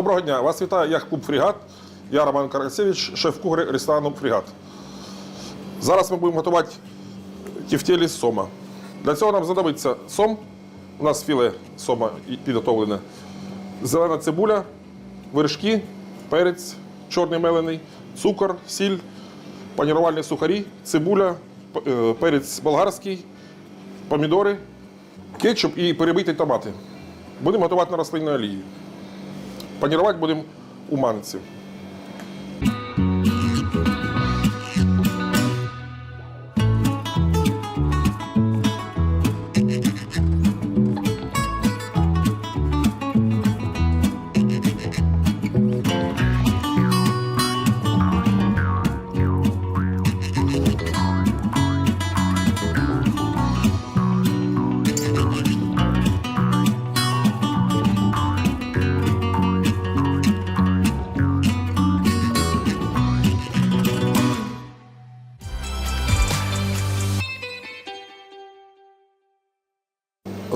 Доброго дня! Вас вітає яхт-клуб Фрігат. Я Роман Карасевич, шеф-кухар ресторану Фрігат. Зараз ми будемо готувати тефтелі з сома. Для цього нам знадобиться сом. У нас філе сома підготовлене. Зелена цибуля, вершки, перець чорний мелений, цукор, сіль, панірувальні сухарі, цибуля, е, перець болгарський, помідори, кетчуп і перебиті томати. Будемо готувати на рослинній олії. Панірувати будемо у манці.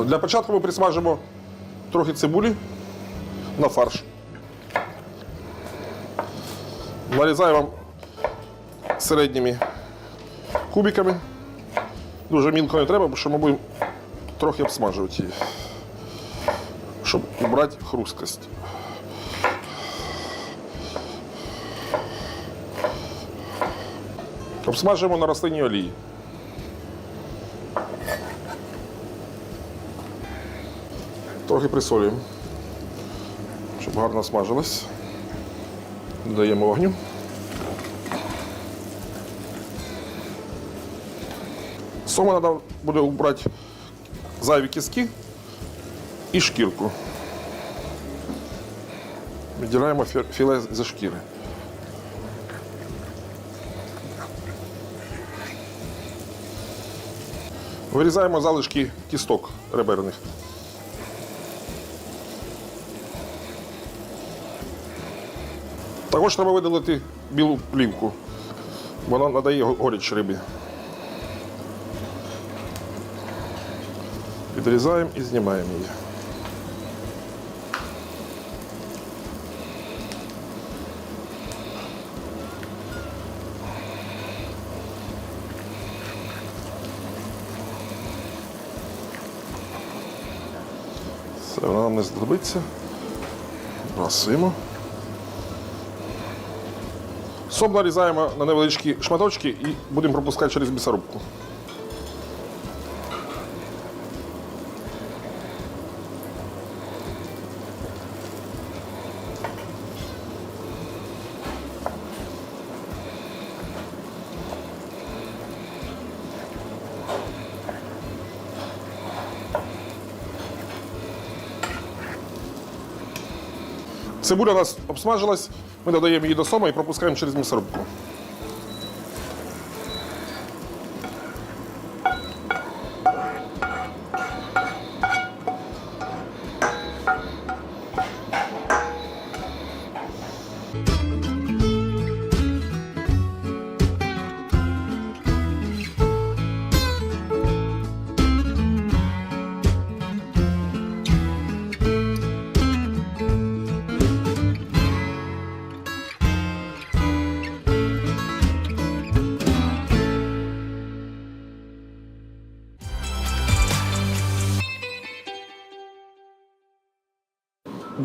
Для початку ми присмажимо трохи цибулі на фарш. Нарізаємо середніми кубиками. Дуже мілко не треба, бо що ми будемо трохи обсмажувати її, щоб убрати хрусткость. Обсмажуємо на рослинній олії. Трохи присолюємо, щоб гарно смажилось. Додаємо вогню. Сома треба буде убрати зайві кіски і шкірку. Відділяємо філе зі шкіри. Вирізаємо залишки кісток реберних. Також треба видалити білу плівку. Вона надає горіч рибі. Відрізаємо і знімаємо її. Все, вона нам не знадобиться. Брасуємо. Сом нарізаємо на невеличкі шматочки і будемо пропускати через м'ясорубку. Цибуля у нас обсмажилась, ми додаємо її до сома і пропускаємо через м'ясорубку.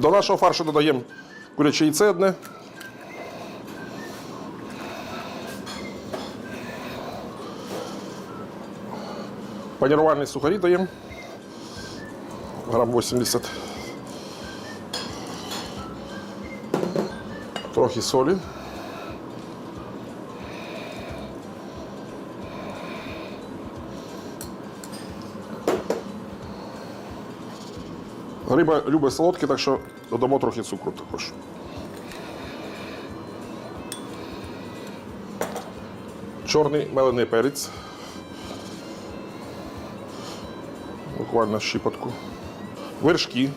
До нашого фаршу додаємо куряче яйце одне. Панірувальні сухарі даємо. Грам 80. Трохи солі. Риба любить солодке, так що додамо трохи цукру також. Чорний мелений перець. Буквально щіпотку. Вершки.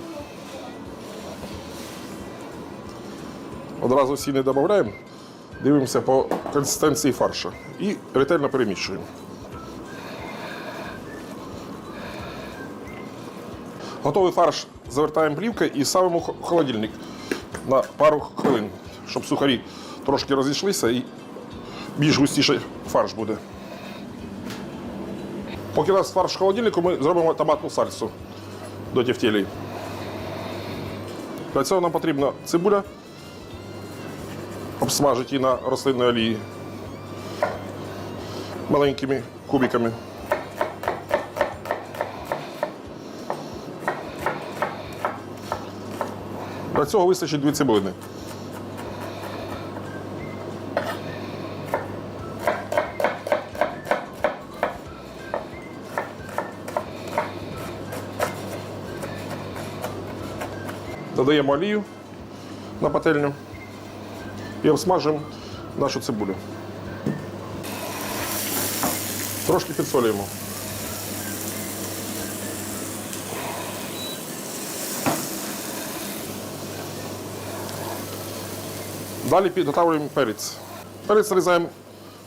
Одразу всі не додаємо. Дивимося по консистенції фарша. І ретельно перемішуємо. Готовий фарш завертаємо плівкою і ставимо в холодильник на пару хвилин, щоб сухарі трошки розійшлися і більш густіший фарш буде. Поки у нас фарш в холодильнику, ми зробимо томатну сальсу до тефтелей. Для цього нам потрібна цибуля, обсмажити її на рослинній олії маленькими кубиками. Для цього вистачить дві цибулини. Додаємо олію на пательню і обсмажуємо нашу цибулю. Трошки підсолюємо. Далі підготовлюємо перець. Перець нарізаємо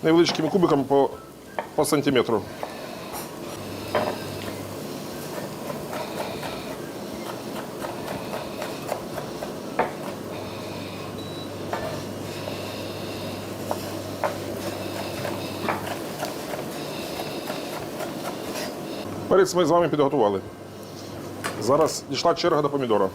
невеличкими кубиками по, по сантиметру. Перець ми з вами підготували. Зараз дійшла черга до помідора.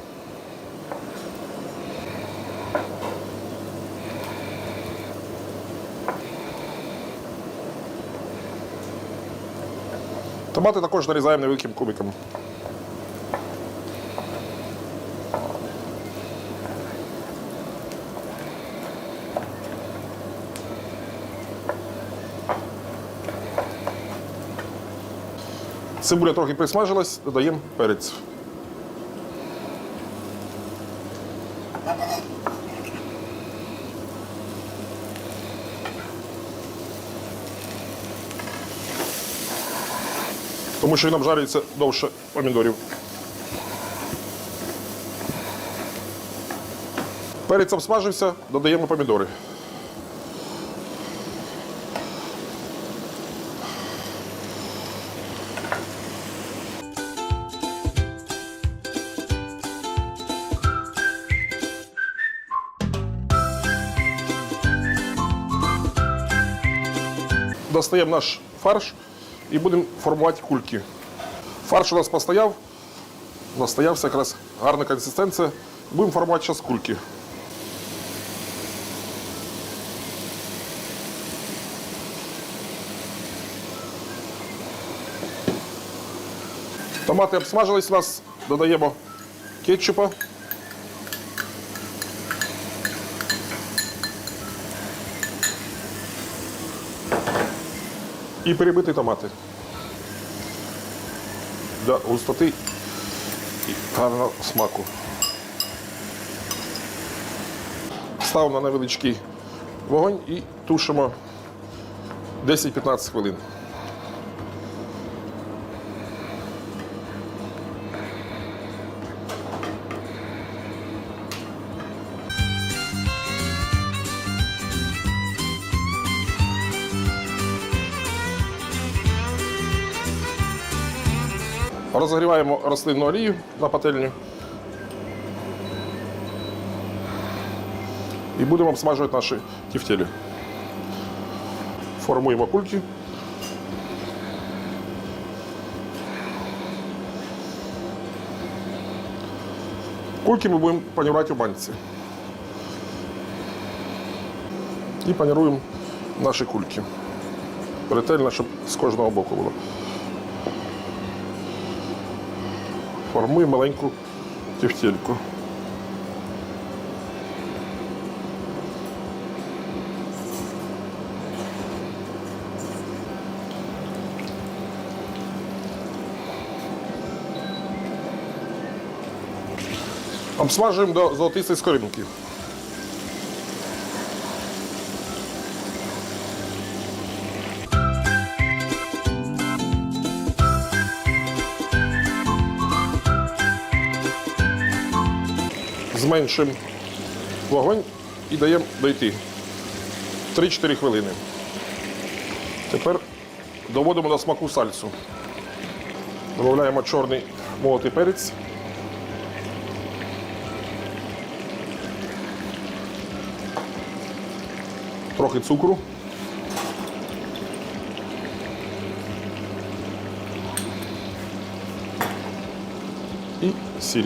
Томати також нарізаємо невеликим кубиком. Цибуля трохи присмажилась, додаємо перець. Тому що він обжарюється довше помідорів. Перець обсмажився, додаємо помідори. Достаємо наш фарш і будемо формувати кульки. Фарш у нас постояв, настоявся якраз гарна консистенція. Будемо формувати зараз кульки. Томати обсмажились у нас, додаємо кетчупа. І перебити томати. Для густоти і гарного смаку. Ставимо на невеличкий вогонь і тушимо 10-15 хвилин. Розігріваємо рослинну олію на пательню. І будемо обсмажувати наші тефтелі. Формуємо кульки. Кульки ми будемо панірувати у банці. І паніруємо наші кульки. Ретельно, щоб з кожного боку було. Формує маленьку тефтельку. Обсмажуємо до золотистої скоринки. Зменшуємо вогонь і даємо дойти 3-4 хвилини. Тепер доводимо до смаку сальсу. Додаємо чорний молотий перець. Трохи цукру. І сіль.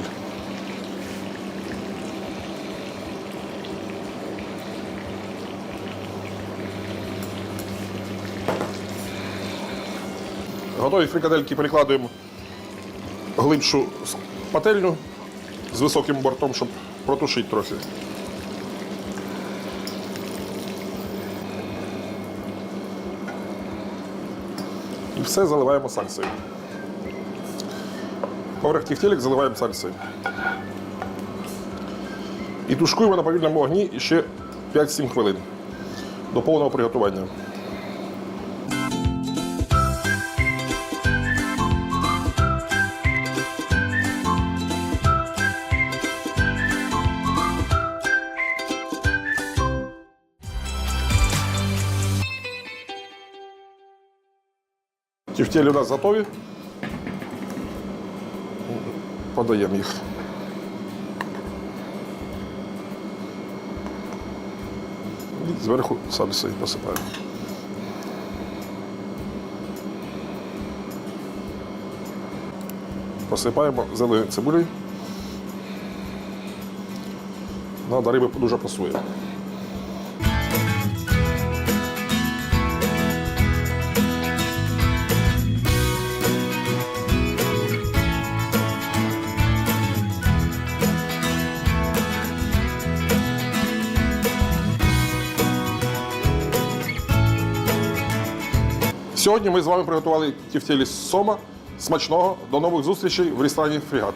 Готові фрикадельки перекладуємо глибшу пательню з високим бортом, щоб протушити трохи. І все заливаємо сальсою. Поверх тефтелек заливаємо сальсою. І тушкуємо на повільному вогні ще 5-7 хвилин до повного приготування. Тефтелі у нас готові. Подаємо їх. І зверху сальсою посипаємо. Посипаємо зеленою цибулею. Вона до риби дуже пасує. Сьогодні ми з вами приготували тефтелі з сома. Смачного. До нових зустрічей в ресторані Фрігат.